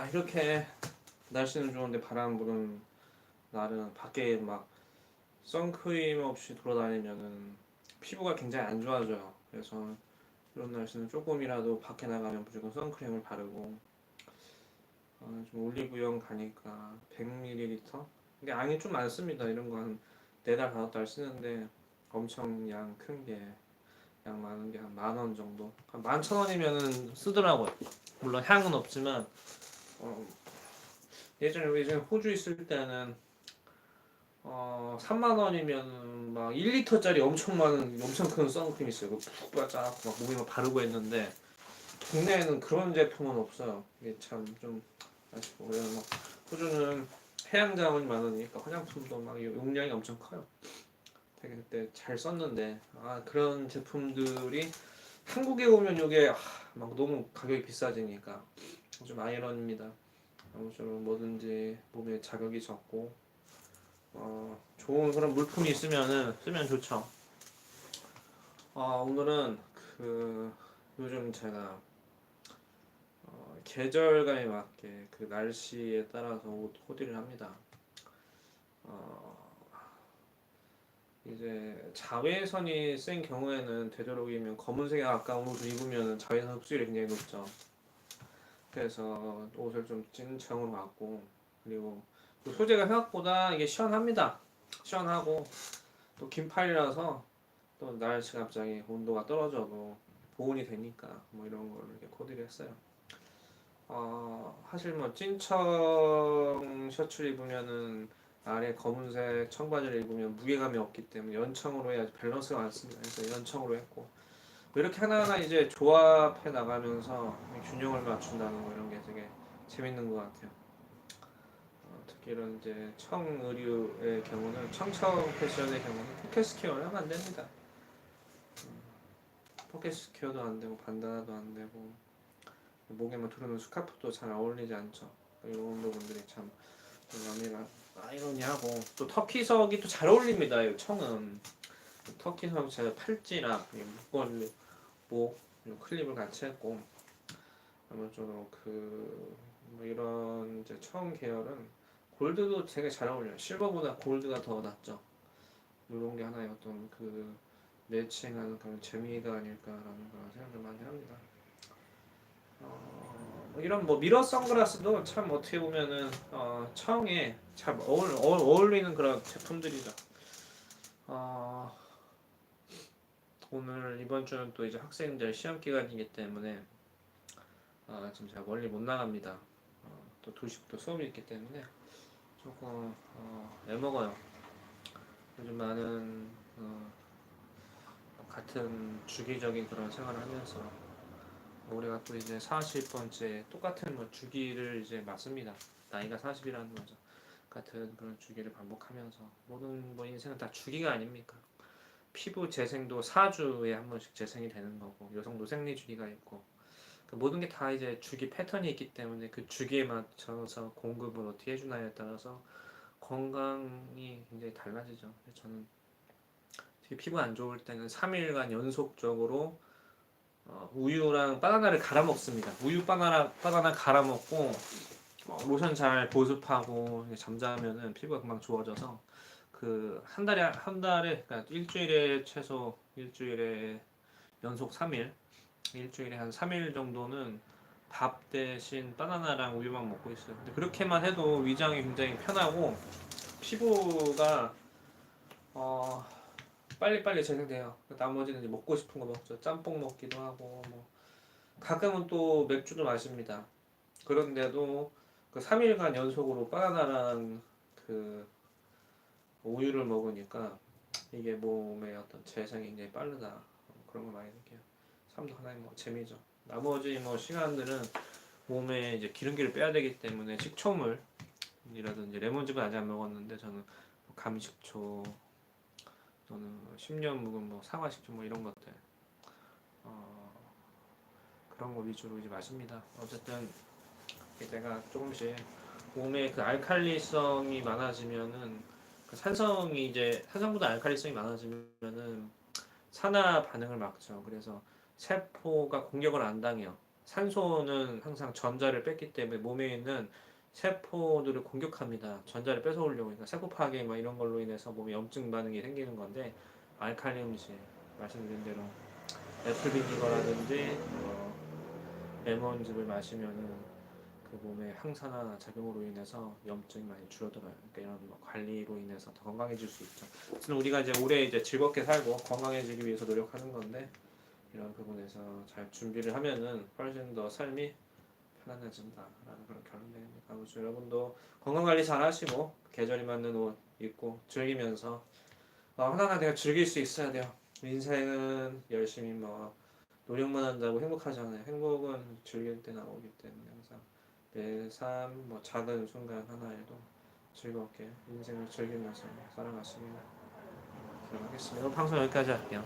아 이렇게 날씨는 좋은데 바람 부는 날은 밖에 막 선크림 없이 돌아다니면은 피부가 굉장히 안 좋아져요. 그래서 이런 날씨는 조금이라도 밖에 나가면 무조건 선크림을 바르고 어, 좀 올리브영 가니까 100ml 근데 양이 좀 많습니다. 이런 거 한 네 달 다섯 달 쓰는데 엄청 양 큰 게 양 많은 게 한 만 원 정도 한 만 천 원이면은 쓰더라고요. 물론 향은 없지만 어, 예전에 예전에 호주 있을 때는 어 3만 원이면 막 1리터짜리 엄청 많은 엄청 큰 선크림 있어요. 그거 푹 빠져갖고 막 몸에 막 바르고 했는데 국내에는 그런 제품은 없어요. 이게 참 좀 아쉽고 그래서 막 호주는 해양 자원이 많으니까 화장품도 막 용량이 엄청 커요. 되게 그때 잘 썼는데 아 그런 제품들이 한국에 오면 이게 아, 막 너무 가격이 비싸지니까 좀 아이러니입니다. 아무쪼록 뭐든지 몸에 자극이 적고 어, 좋은 그런 물품이 있으면은 쓰면 좋죠. 어, 오늘은 그 요즘 제가 어, 계절감에 맞게 그 날씨에 따라서 옷 코디를 합니다. 어, 이제 자외선이 센 경우에는 되도록이면 검은색에 가까운 옷을 입으면 자외선 흡수율이 굉장히 높죠. 그래서 옷을 좀 진청으로 갖고 그리고 또 소재가 생각보다 이게 시원합니다. 시원하고 또 긴팔이라서 또 날씨 갑자기 온도가 떨어져도 보온이 되니까 뭐 이런 걸 이렇게 코디를 했어요. 어, 사실 뭐 찐청 셔츠를 입으면은 아래 검은색 청바지를 입으면 무게감이 없기 때문에 연청으로 해야지 밸런스가 많습니다. 그래서 연청으로 했고 뭐 이렇게 하나하나 이제 조합해 나가면서 균형을 맞춘다는 거 이런 게 되게 재밌는 것 같아요. 어, 특히 이런 이제 청의류의 경우는 청청 패션의 경우는 포켓 스퀘어를 하면 안 됩니다. 음, 포켓 스퀘어도 안 되고 반다나도 안 되고 목에만 두르는 스카프도 잘 어울리지 않죠. 이런 부분들이 참 아이러니하고 또 터키석이 또 잘 어울립니다. 이 청은 터키석 제가 팔찌랑 이 목걸이 목이 클립을 같이 했고 아무쪼록 그 뭐 이런 이제 청 계열은 골드도 되게 잘 어울려요. 실버보다 골드가 더 낫죠. 이런 게 하나의 어떤 그 매칭하는 그런 재미가 아닐까라는 그런 생각을 많이 합니다. 어, 뭐 이런 뭐 미러 선글라스도 참 어떻게 보면은 어, 청에 잘 어울, 어울, 어울리는 그런 제품들이죠. 어, 오늘 이번 주는 또 이제 학생들 시험 기간이기 때문에 아, 지금 제가 멀리 못 나갑니다. 어, 또 2시부터 수업이 있기 때문에 조금 어, 애먹어요. 요즘 많은 어, 같은 주기적인 그런 생활을 하면서 올해가 또 이제 40번째 똑같은 뭐 주기를 이제 맞습니다. 나이가 40이라는 거죠. 같은 그런 주기를 반복하면서 모든 뭐 인생은 다 주기가 아닙니까? 피부 재생도 4주에 한 번씩 재생이 되는 거고 여성도 생리 주기가 있고 그 모든 게 다 이제 주기 패턴이 있기 때문에 그 주기에 맞춰서 공급을 어떻게 해주나에 따라서 건강이 굉장히 달라지죠. 저는 피부 안 좋을 때는 3일간 연속적으로 어, 우유랑 바나나를 갈아 먹습니다. 우유 바나나 바나나 갈아 먹고 어, 로션 잘 보습하고 잠자면은 피부가 금방 좋아져서 그 한 달에 한 달에 그러니까 일주일에 최소 일주일에 연속 3일 일주일에 한 3일 정도는 밥 대신 바나나랑 우유만 먹고 있어요. 근데 그렇게만 해도 위장이 굉장히 편하고 피부가 어 빨리빨리 재생돼요. 나머지는 이제 먹고 싶은 거 먹죠. 짬뽕 먹기도 하고 뭐 가끔은 또 맥주도 마십니다. 그런데도 그 3일간 연속으로 바나나랑 그 우유를 먹으니까 이게 몸의 어떤 재생이 굉장히 빠르다 그런 걸 많이 느껴요. 삶도 하나의 뭐 재미죠. 나머지 뭐 시간들은 몸에 이제 기름기를 빼야 되기 때문에 식초물이라든지 레몬즙은 아직 안 먹었는데 저는 뭐 감식초 또는 10년 묵은 뭐 사과 식초 뭐 이런 것들 어, 그런 거 위주로 이제 마십니다. 어쨌든 내가 조금씩 몸에 그 알칼리성이 많아지면은 그 산성이 이제 산성보다 알칼리성이 많아지면은 산화 반응을 막죠. 그래서 세포가 공격을 안 당해요. 산소는 항상 전자를 뺐기 때문에 몸에 있는 세포들을 공격합니다. 전자를 뺏어오려고 그러니까 세포 파괴 막 이런 걸로 인해서 몸에 염증 반응이 생기는 건데 알칼리 음식 말씀드린 대로 애플 비니거라든지 뭐 레몬즙을 마시면은 그 몸에 항산화 작용으로 인해서 염증이 많이 줄어들어요. 그러니까 이런 뭐 관리로 인해서 더 건강해질 수 있죠. 아무튼 우리가 이제 올해 이제 즐겁게 살고 건강해지기 위해서 노력하는 건데 이런 부분에서 잘 준비를 하면은 훨씬 더 삶이 편안해진다라는 그런 결론 내립니다. 아무튼 여러분도 건강 관리 잘 하시고 계절이 맞는 옷 입고 즐기면서 어, 하나하나 내가 즐길 수 있어야 돼요. 인생은 열심히 뭐 노력만 한다고 행복하지 않아요. 행복은 즐길 때 나오기 때문에 항상 매삶 뭐 작은 순간 하나에도 즐겁게 인생을 즐기면서 살아가시길 바라겠습니다. 오늘 방송 여기까지 할게요.